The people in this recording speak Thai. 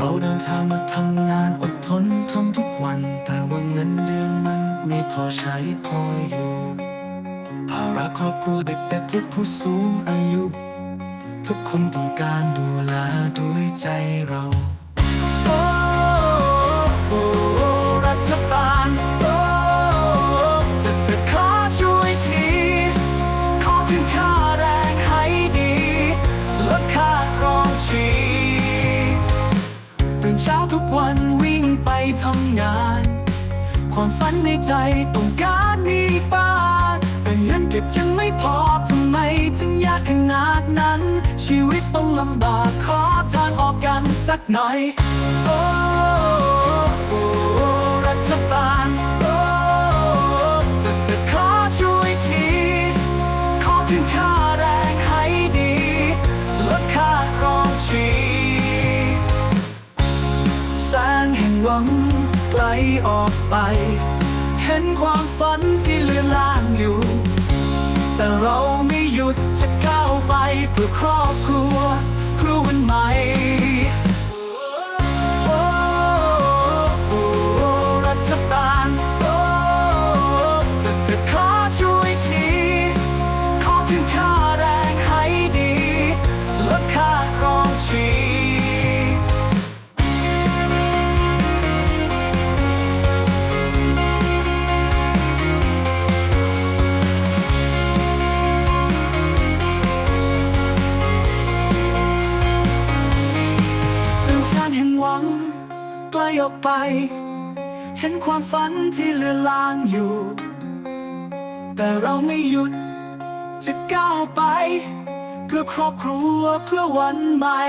เราเดินทางมาทำงานอดทนทำทุกวัน แต่ว่าเงินเดือนมันไม่พอใช้พออยู่ภาระครอบครัวเด็กๆและผู้สูงอายุ ทุกคนต้องการดูแลด้วยใจเราโอ้โอ้รัฐบาลโอ้จะจะขอช่วยทีขอขึ้นค่ เช้าทุกวันวิ่งไปทำงาน ความฝันในใจต้องการมีบ้านแต่เงินเก็บยังไม่พอทำไมถึงยากขนาดนั้น ชีวิตต้องลำบากขอทางออกกันสักหน่อย โอ้โอ้รัฐบาล แสงแห่งหวังไกลออกไป เห็นความฝันที่เลือนลางอยู่ แต่เราไม่หยุดจะก้าวไปเพื่อครอบครัว ไกลออกไป เห็นความฝันที่เลือนลางอยู่ แต่เราไม่หยุด จะก้าวไป เพื่อครอบครัวเพื่อวันใหม่